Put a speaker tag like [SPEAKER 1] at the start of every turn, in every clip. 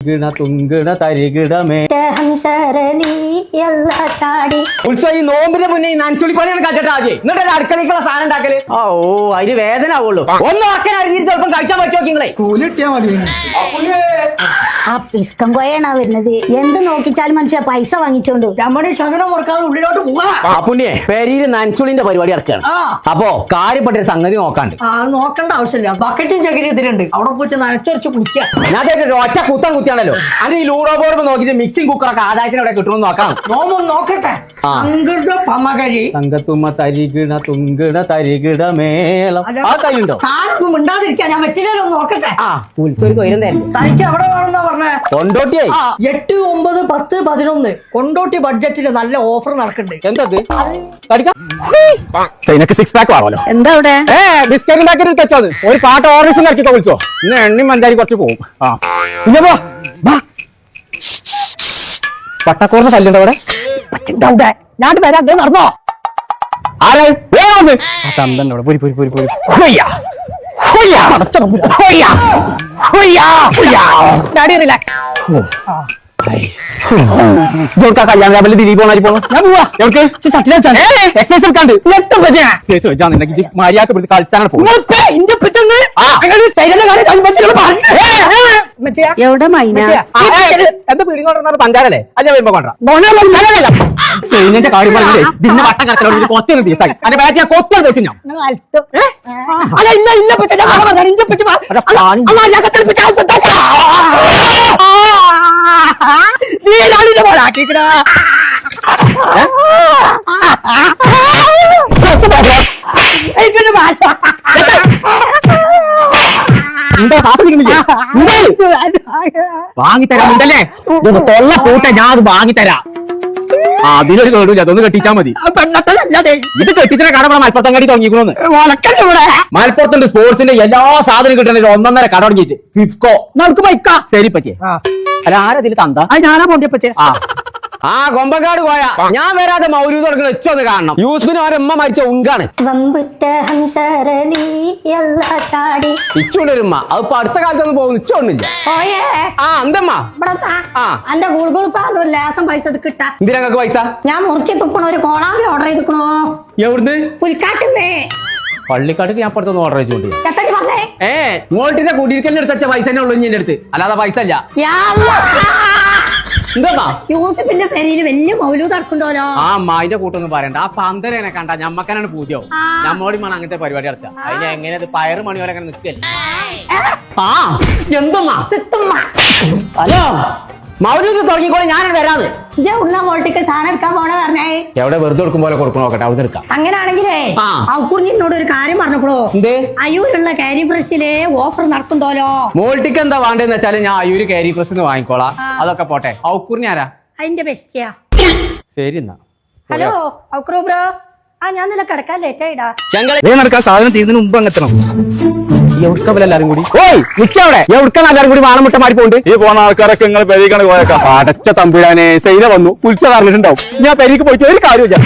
[SPEAKER 1] ഗിണ തുങ്കിട തരികിടമേ.
[SPEAKER 2] ഹംസരലി എല്ലാ ചാടി.
[SPEAKER 1] ഉത്സവം ഈ നോമ്പിന്റെ മുന്നേ ഈ നനച്ചുളി പണിയാണ് കണ്ടിട്ട് ആദ്യം. എന്നിട്ട് അടുക്കളയ്ക്കുള്ള സാധനം ഉണ്ടാക്കൽ? ആ ഓ അതിന് വേദന ആവുള്ളൂ. ഒന്ന് അക്കനെ അടിച്ചിട്ട് ചിലപ്പം കഴിച്ചാൽ പറ്റുമോ നിങ്ങളെ?
[SPEAKER 3] കൂലി കിട്ടിയാ മതി.
[SPEAKER 2] ആ പിസ്കം കോയാണ് വരുന്നത്? എന്ത് നോക്കിച്ചാലും മനുഷ്യ പൈസ വാങ്ങിച്ചോണ്ട്
[SPEAKER 4] നമ്മുടെ ശകലം മുറക്കാതെ ഉള്ളിലോട്ട് പോവാ.
[SPEAKER 1] അപ്പുണ്ണിയെ പെരിയിൽ നനച്ചുളിന്റെ പരിപാടി ഇറക്കുകയാണ്
[SPEAKER 4] ആ.
[SPEAKER 1] അപ്പോ കാര്യപ്പെട്ട ഒരു സംഗതി നോക്കാണ്ട്.
[SPEAKER 4] ആ നോക്കണ്ട ആവശ്യമില്ല. ബക്കറ്റും ചകിരി ഇതിലുണ്ട് അവിടെ പോയിട്ട് നനച്ചൊരച്ച് കുടിക്കാം
[SPEAKER 1] ഞാൻ ഒരു ഒറ്റ കുത്തം കുത്തിയാണല്ലോ. അത് ഈ ലൂഡോ ബോർഡ് നോക്കിയിട്ട് മിക്സിംഗ് കുക്കറൊക്കെ ആദായത്തിന് അവിടെ കിട്ടുമെന്ന് നോക്കാം.
[SPEAKER 4] നോമ്പ് നോക്കട്ടെ.
[SPEAKER 1] ആ.
[SPEAKER 4] പമകഴി
[SPEAKER 1] തങ്കത്തുമ്മ തരികിട തുങ്കിട തരികിട മേളം. ആ കയ്യിലുണ്ടോ
[SPEAKER 4] താനൊന്നും മിണ്ടാതിരിക്കാൻ ഞാൻ പറ്റില്ലല്ലോ നോക്കട്ടെ. തനിക്ക് എവിടെ വേണമെന്നാ പറഞ്ഞേ?
[SPEAKER 1] കൊണ്ടോട്ടിയായി
[SPEAKER 4] ആ എട്ട് ഒമ്പത് പത്ത് പതിനൊന്ന്. കൊണ്ടോട്ടി ബഡ്ജറ്റിൽ നല്ല ഓഫർ നടക്കുന്നുണ്ട്.
[SPEAKER 1] എന്തത്? സൈനക്ക് സിക്സ് പാക്ക്
[SPEAKER 2] എന്താ അവിടെ?
[SPEAKER 1] ഏ ബിസ്ക്കറ്റ് ഉണ്ടാക്കി തെച്ചത് ഒരു പാട്ട് ഓർഡേഴ്സും ഇറക്കിക്കോ വിളിച്ചോ. ഇന്ന് എണ്ണി മഞ്ചാരി കുറച്ച് പോകും ആ. പിന്നെ പോ. വാ. പട്ടക്കൂറിന് ശല്യം അവിടെ?
[SPEAKER 4] ഞാൻ വരാം ദേ നടന്നോ?
[SPEAKER 1] ആരായി വേഗം. ആ തന്തന്റെ അവിടെ പോരി പോരി പോരി പോരി. ഹൊയ്യ. ഹൊയ്യ. ഹൊയ്യ. ഹൊയ്യ. ഹൊയ്യ.
[SPEAKER 4] ഡാഡി റിലാക്സ്
[SPEAKER 1] മര്യാദ കളിച്ചാണ്.
[SPEAKER 2] എവിടെ മൈന?
[SPEAKER 1] എന്താ പീടി കൊണ്ടുവന്ന പഞ്ചാരല്ലേ? അത് ഞാൻ വരുമ്പോ കൊണ്ടാ സൈന്യന്റെ കാര്യം പറഞ്ഞേ ജിന്ന വട്ടം കറക്കലോട് കൊത്തൊരു ദിവസമായി അതിന്റെ ബാറ്റ് ഞാൻ കൊത്തൊരു വെച്ചു ഞാൻ
[SPEAKER 4] അല്ല ഇല്ല ഇല്ല പറ്റി ഞാൻ കള്ളം പറഞ്ഞതാണ്. ഇഞ്ചെ പറ്റി മാ-
[SPEAKER 1] അതാ
[SPEAKER 4] അല്ല,
[SPEAKER 1] പാനി.
[SPEAKER 4] അല്ല, ഞാൻ കത്തെടുപ്പിച്ച് ആവശ്യം ഉണ്ടാക്കാം. നീ ഞാനിന്റെ പോലെ ആക്കിക്കടാ. എനിക്കൊന്ന് വേണ്ട.
[SPEAKER 1] എന്താ കാത്തിരിക്കുന്നില്ലേ വാങ്ങിത്തരാം ഉണ്ടല്ലേ തൊള്ള പൂട്ടെ ഞാൻ അത് വാങ്ങിത്തരാം അതിനൊരു കേടില്ല അതൊന്ന് കെട്ടിച്ചാ മതി. ഇത് കെട്ടിച്ചിനെ കാണാൻ മലപ്പുറത്തങ്ങാടി തുടങ്ങിക്കണോന്ന്?
[SPEAKER 4] വളക്കണ്ട ഇവിടെ.
[SPEAKER 1] മലപ്പുറത്തുണ്ട് സ്പോർട്സിന്റെ എല്ലാ സാധനം കിട്ടണ ഒന്നൊന്നര കട തുടങ്ങിയിട്ട്. ഫിഫ്കോ.
[SPEAKER 4] നമുക്ക് പൈക്കാ
[SPEAKER 1] ശരി പറ്റിയേ അല്ല ആരതിൽ തന്താ?
[SPEAKER 4] ഞാനാ പോണ്ടിയപ്പച്ചേ
[SPEAKER 1] ആ. ആ കൊമ്പക്കാട് പോയ ഞാൻ വരാതെ മൗരൂദ് തുടങ്ങുന്ന വെച്ചൊന്ന് കാണണം. യൂസ്ഫിന് അവരെ ഉമ്മ മരിച്ച ഉങ്കാണ്.
[SPEAKER 2] വമ്പുറ്റ അതിപ്പോ എല്ലാ ചാടി.
[SPEAKER 1] ഇച്ചുണ്ടൊരുമ്മ അത് ഇപ്പൊ അടുത്ത കാലത്തൊന്നും പോകുന്നു ഇച്ചോണ്ടില്ല
[SPEAKER 2] ഓയേ.
[SPEAKER 1] ആ എന്തമ്മ?
[SPEAKER 2] ലേസം പൈസ കിട്ടാ?
[SPEAKER 1] എന്തിനാ നിങ്ങൾക്ക് പൈസ?
[SPEAKER 2] ഞാൻ മുറുക്കി തുപ്പണ ഒരു കോളാമ്പി ഓർഡർ ചെയ്തിക്കണോ
[SPEAKER 1] എവിടുന്ന്?
[SPEAKER 2] പുൽക്കാട്ടുന്നേ.
[SPEAKER 1] പള്ളിക്കാട്ടിക്ക് ഞാൻ പുറത്തുനിന്ന് ഓർഡർ ചെയ്തോണ്ട് ഏ മോൾട്ടിന്റെ കുടിയിരിക്കലിന് എടുത്ത പൈസ തന്നെ ഉള്ളു എന്റെ അടുത്ത്. അല്ലാതെ പൈസ ഇല്ല. എന്താ?
[SPEAKER 2] യൂസഫിന്റെ പെരയിൽ വലിയ മൗലൂദ് നടക്കണ്ടോലോ
[SPEAKER 1] ആ അമ്മായിന്റെ കൂട്ടൊന്നും പറയണ്ട. ആ പന്തലേനെ കണ്ട ഞമ്മക്കനാണ്
[SPEAKER 2] ആ.
[SPEAKER 1] നമ്മോടി വേണം അങ്ങനത്തെ പരിപാടി നടത്താം. അതിന് എങ്ങനെ ഇത് പയറ് മണി വരെ അങ്ങനെ നിൽക്കല്ലേ ആ എന്തമ്മാ? ഹലോ? മൗലൂദ് തുടങ്ങിക്കോളി ഞാൻ വരാത്
[SPEAKER 2] വോട്ടിക്ക് സാധനം എടുക്കാൻ പോണ പറഞ്ഞേ.
[SPEAKER 1] എവിടെ വെറുതെ കൊടുക്കും പോലെ കൊടുക്കണം? നോക്കട്ടെ അവിടെ എടുക്കാം.
[SPEAKER 2] അങ്ങനാണെങ്കിലേ. ഔക്കുറിഞ്ഞിനോട് ഒരു കാര്യം പറഞ്ഞോളൂ
[SPEAKER 1] എന്തേ?
[SPEAKER 2] അയ്യൂരുള്ള കാരി ഫ്രഷിലെ ഓഫർ നടക്കണ്ടോലോ
[SPEAKER 1] മോൾട്ടിക്ക് എന്താ വേണ്ടതെന്ന് വെച്ചാൽ ഞാൻ അയ്യൂര് കാരി പ്രസ് വാങ്ങിക്കോളാം. അതൊക്കെ പോട്ടെ. ഔക്കൂറിന് ആരാ?
[SPEAKER 2] അതിന്റെ ബെസ്റ്റിയാ
[SPEAKER 1] ശരി എന്നാ.
[SPEAKER 2] ഹലോ ഔക്രോ ബ്രോ ആ ഞാൻ നില കിടക്കാൻ ലേറ്റ് ആയിടാ.
[SPEAKER 3] സാധനം തീരുന്നതിന് മുമ്പ്
[SPEAKER 1] എല്ലാരും കൂടി. ഓയ് നിക്കവിടെ എവിടുക്കാണ് എല്ലാരും കൂടി
[SPEAKER 3] ഈ പോണ ആൾക്കാരൊക്കെ നിങ്ങൾ പെരീക്കാണ് പോയേക്കാം.
[SPEAKER 1] അടച്ച തമ്പുരാനെ സൈന വന്നു. പറഞ്ഞിട്ടുണ്ടാവും. ഞാൻ പെരീക്ക് പോയിട്ട് ഒരു കാര്യമില്ല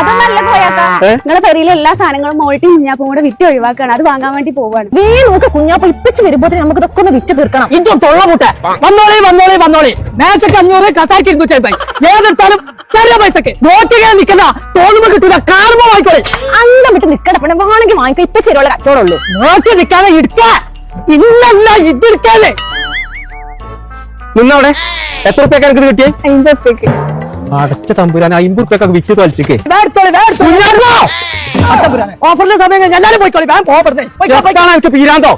[SPEAKER 5] അതൊന്നല്ല പോയാക്ക. നിങ്ങളെ പെരിയിലെ എല്ലാ സാധനങ്ങളും മോൾട്ടി കുഞ്ഞാപ്പും കൂടെ വിറ്റ് ഒഴിവാക്കാണ്. അത് വാങ്ങാൻ വേണ്ടി പോവാണ്.
[SPEAKER 4] നീ നോക്ക് കുഞ്ഞാപ്പ ഇപ്പിച്ച് വരുമ്പോ നമുക്ക് ഇതൊക്കെ ഒന്ന് വിറ്റ് തീർക്കണം. ഇതും തൊള്ള മുട്ട വന്നോളി വന്നോളി വന്നോളി. മേശക്ക് അഞ്ഞൂറ് കസാരിക്ക് ഇരുന്നൂറ്റി അമ്പത്. ഏതെടുത്താലും ചെറിയ പൈസക്ക്. നോക്കിയാൽ നിൽക്കുന്ന തോന്നുമ്പോ കിട്ടൂല. കാണുമ്പോ വാങ്ങിക്കോളെ.
[SPEAKER 5] അന്ത വിട്ട് നിക്കട പിന്നെ വേണമെങ്കിൽ വാങ്ങിക്കോ. ഇപ്പൊ ചെറിയുള്ള കച്ചവടമുള്ളൂ.
[SPEAKER 4] നോക്കി നിൽക്കാതെ ഇടുക്ക ഇന്നല്ല ഇതെടുക്കാല്ലേ
[SPEAKER 1] നിന്നവിടെ? എത്ര റുപ്യൊക്കെ എനിക്ക് കിട്ടിയേ?
[SPEAKER 5] അയിമ്പത്തേക്ക്
[SPEAKER 1] അടച്ച തമ്പുരാൻ അമ്പത് റുപ്യൊക്കെ വിറ്റ് തൊലിച്ചേക്ക്.
[SPEAKER 4] ഓഫറിന്റെ സമയം എല്ലാരും പോയിക്കോളി. വേഗം പോകപ്പെടുന്നേ
[SPEAKER 1] പീരാന്തോ?